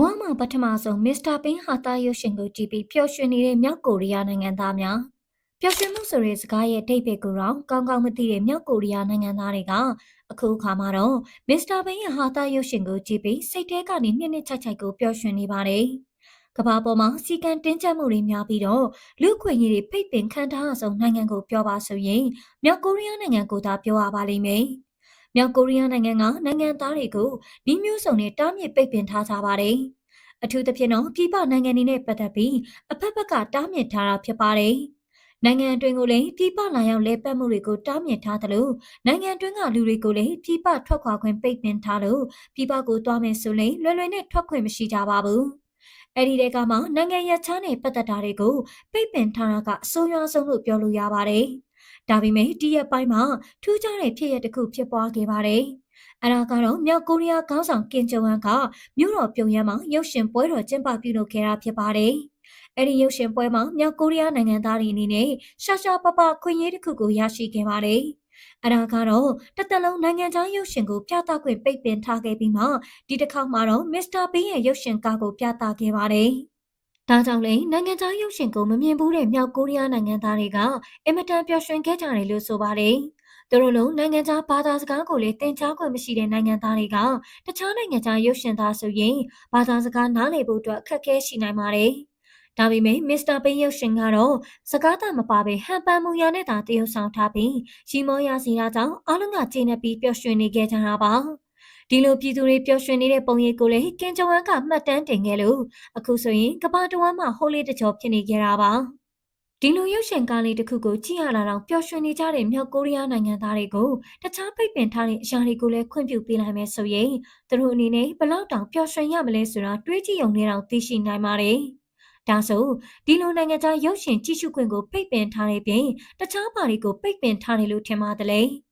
ဝမှာပထမဆုံးမစ္စတာပင်းဟာတာရုပ်ရှင်ကိုကြည့်ပြီးပျော်ရွှင်နေတဲ့မြောက်ကိုရီးယားနိုင်ငံသားများပျော်ရွှင်မှုဆိုတဲ့စကားရဲ့အဓိပ္ပာယ်ကိုတော့ကောင်းကောင်းမသိတဲ့မြောက်ကိုရီးယားနိုင်ငံသားတွေကအခုအခါမှာတော့မစ္စတာပင်းရဲ့ဟာတာရုပ်ရှင်ကိုကြည့်ပြီးစိတ်ထဲကနေနှစ်နှစ်ချိုက်ချိုက်ကိုပျော်ရွှင်နေပါတယ်ကမ္ဘာပေါ်မှာစီကံတင်းကျပ်မှုတွေများပြီးတော့လူခွင့်ကြီးတွေဖိတ်ပင်ခံထားအဆုံးနိုင်ငံကိုပြောပါဆိုရင်မြောက်ကိုရီးယားနိုင်ငံကိုသာပြောရပါလိမ့်မယ်။ မြောက်ကိုရီးယားနိုင်ငံကနိုင်ငံသားတွေကိုဒီမျိုးစုံနဲ့တားမြစ်ပိတ်ပင်ထားကြပါတယ်။အထူးသဖြင့်တော့ပြည်ပနိုင်ငံတွေနဲ့ပတ်သက်ပြီးအဖက်ဖက်ကတားမြစ်ထားတာဖြစ်ပါတယ်။နိုင်ငံအတွင်းကိုလည်းပြည်ပလာရောက်လဲပတ်မှုတွေကိုတားမြစ်ထားသလိုနိုင်ငံအတွင်းကလူတွေကိုလည်းပြည်ပထွက်ခွာခွင့်ပိတ်ပင်ထားလို့ပြည်ပကိုသွားမယ်ဆိုရင်လွယ်လွယ်နဲ့ထွက်ခွင့်မရှိကြပါဘူး။အဲ့ဒီတဲကမှနိုင်ငံရခြားနဲ့ပတ်သက်တာတွေကိုပိတ်ပင်ထားတာကအဆိုးရွားဆုံးလို့ပြောလို့ရပါတယ်။ ဒါပေမဲ့ဒီရက်ပိုင်းမှာထူးခြားတဲ့ဖြစ်ရပ်တစ်ခုဖြစ်ပွားခဲ့ပါတယ်။အဲဒါကတော့မြောက်ကိုရီးယားခေါင်းဆောင်ကင်ဂျုံဝမ်ကမြို့တော်ပြုံယမ်းမှာရုပ်ရှင်ပွဲတော်ကျင်းပပြုလုပ်ခဲ့တာဖြစ်ပါတယ်။အဲဒီရုပ်ရှင်ပွဲမှာမြောက်ကိုရီးယားနိုင်ငံသားတွေအနေနဲ့ရှာရှာပပခွင့်ရေးတစ်ခုကိုရရှိခဲ့ပါတယ်။အဲဒါကတော့တစ်သက်လုံးနိုင်ငံခြားရုပ်ရှင်ကိုပြသခွင့်ပိတ်ပင်ထားခဲ့ပြီးမှဒီတစ်ခါမှာတော့မစ္စတာဘင်းရဲ့ရုပ်ရှင်ကားကိုပြသခဲ့ပါတယ်။ ဒါကြောင့်လည်းနိုင်ငံခြားရုပ်ရှင်ကိုမမြင်ဘူးတဲ့မြောက်ကိုရီးယားနိုင်ငံသားတွေကအင်မတန်ပျော်ရွှင်ခဲ့ကြတယ်လို့ဆိုပါတယ်။သူတို့လုံးနိုင်ငံခြားဘာသာစကားကိုလည်းသင်ကြားခွင့်မရှိတဲ့နိုင်ငံသားတွေကတခြားနိုင်ငံခြားရုပ်ရှင်သားဆိုရင်ဘာသာစကားနားလည်ဖို့အတွက်အခက်အခဲရှိနိုင်ပါတယ်။ဒါပေမဲ့မစ္စတာပင်းရုပ်ရှင်ကတော့စကားသမပါပဲဟန်ပန်မူရနဲ့သာတရုပ်ဆောင်ထားပြီးရီမောရစီတာကြောင့်အားလုံးကကျေနပ်ပြီးပျော်ရွှင်နေခဲ့ကြတာပါ။ ဒီလိုပြည်သူတွေပျော်ရွှင်နေတဲ့ပုံရိပ်ကိုလည်းကင်ဂျဝမ်ကမှတ်တမ်းတင်ခဲ့လို့အခုဆိုရင်ကမ္ဘာတဝန်းမှာဟိုလေးတကြောဖြစ်နေကြတာပါ။ဒီလိုရုပ်ရှင်ကားလေးတစ်ခုကိုကြည့်ရတာတော့ပျော်ရွှင်နေကြတဲ့မြောက်ကိုရီးယားနိုင်ငံသားတွေကိုတခြားပိတ်ပင်ထားတဲ့အရာတွေကိုလည်းခွင့်ပြုပေးလိုက်မယ်ဆိုရင်သူတို့အနေနဲ့ဘလောက်တောင်ပျော်ရွှင်ရမလဲဆိုတာတွေးကြည့်ုံနဲ့တော့သိရှိနိုင်ပါတယ်။ဒါဆိုဒီလိုနိုင်ငံခြားရုပ်ရှင်ကြည့်ရှုခွင့်ကိုပိတ်ပင်ထားတဲ့ပြင်တခြားပါတွေကိုပိတ်ပင်ထားတယ်လို့ထင်ပါတယ်လေ။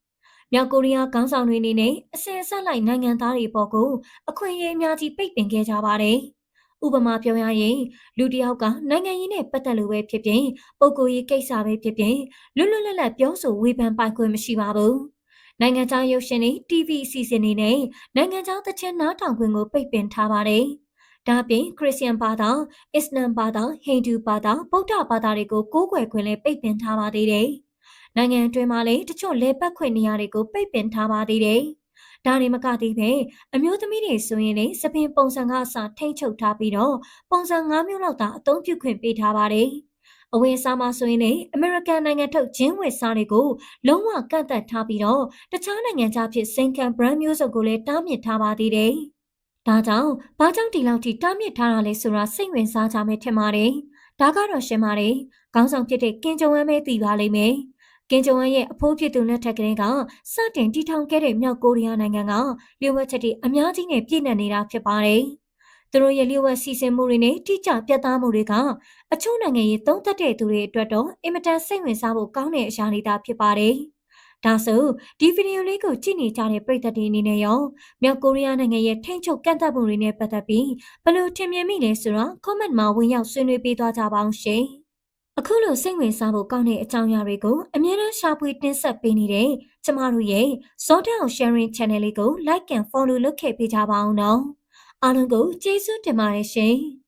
မြောက်ကိုရီးယားခေါင်းဆောင်တွေအနေနဲ့အစင်အဆက်လိုက်နိုင်ငံသားတွေပေါ်ကိုအခွင့်အရေးအများကြီးပိတ်ပင်ခဲ့ကြပါတယ်။ဥပမာပြောရရင်လူတစ်ယောက်ကနိုင်ငံရေးနဲ့ပတ်သက်လို့ပဲဖြစ်ဖြစ်ပုံကိုယ်ရေးကိစ္စပဲဖြစ်ဖြစ်လွတ်လွတ်လပ်လပ်ပြောဆိုဝေဖန်ပိုင်ခွင့်မရှိပါဘူး။နိုင်ငံခြားရုပ်ရှင်တွေ TV အစီအစဉ်တွေနဲ့နိုင်ငံခြားသချင်းနားထောင်ခွင့်ကိုပိတ်ပင်ထားပါတယ်။ဒါပြင်ခရစ်ယာန်ဘာသာ၊အစ္စလာမ်ဘာသာ၊ဟိန္ဒူဘာသာ၊ဗုဒ္ဓဘာသာတွေကိုကိုးကွယ်ခွင့်လည်းပိတ်ပင်ထားပါသေးတယ်။ နိုင်ငံအတွင်းမှာလည်းတချို့လေပတ်ခွင့်နေရာတွေကိုပိတ်ပင်ထားပါသေးတယ်။ဒါတွေမကသေးပဲအမျိုးသမီးတွေဆိုရင်လည်းစပင်ပုံစံကအစထိမ့်ချုပ်ထားပြီးတော့ပုံစံ၅မျိုးလောက်သာအသုံးပြုခွင့်ပေးထားပါတယ်။အဝင်စားမှာဆိုရင်လည်းအမေရိကန်နိုင်ငံထုတ်ဂျင်းဝယ်စားတွေကိုလုံးဝကန့်သတ်ထားပြီးတော့တခြားနိုင်ငံခြားဖြစ်စိန်ခံဘရန်မျိုးစုံကိုလည်းတားမြစ်ထားပါသေးတယ်။ဒါကြောင့်ဘာကြောင့်ဒီလောက်ထိတားမြစ်ထားတာလဲဆိုတာစိတ်ဝင်စားကြမယ်ထင်ပါတယ်။ဒါကတော့ရှင်းပါတယ်။ခေါင်းဆောင်ဖြစ်တဲ့ကင်ဂျုံဝမ်ပဲသိပါလိမ့်မယ်။ ကင်ဂျုံဝမ်ရဲ့အဖိုးဖြစ်သူလက်ထက်ကလေးကစတင်တည်ထောင်ခဲ့တဲ့မြောက်ကိုရီးယားနိုင်ငံကလျှို့ဝှက်ချက်တွေအများကြီးနဲ့ပြည့်နှက်နေတာဖြစ်ပါတယ်။သူတို့ရဲ့လျှို့ဝှက်စီစဉ်မှုတွေနဲ့တိကျပြတ်သားမှုတွေကအချို့နိုင်ငံရေးသုံးသက်တဲ့သူတွေအတွက်တော့အင်မတန်စိတ်ဝင်စားဖို့ကောင်းတဲ့အရာတွေသာဖြစ်ပါတယ်။ဒါဆိုဒီဗီဒီယိုလေးကိုကြည့်နေကြတဲ့ပရိသတ်တွေအနေနဲ့ရောမြောက်ကိုရီးယားနိုင်ငံရဲ့ထိန်းချုပ်ကန့်သတ်မှုတွေနဲ့ပတ်သက်ပြီးဘယ်လိုထင်မြင်မိလဲဆိုတော့ comment မှာဝင်ရောက်ဆွေးနွေးပေးသွားကြပါအောင်ရှင်။ အခုလိုစိတ်ဝင်စားဖို့ကောင်းတဲ့အကြောင်းအရာတွေကိုအမြဲတမ်းရှာဖွေတင်ဆက်ပေးနေတဲ့ကျမတို့ရဲ့ Zodan Sharing Channel လေးကို Like and Follow လုပ်ခဲ့ပေးကြပါအောင်နော်အားလုံးကိုကျေးဇူးတင်ပါတယ်ရှင်။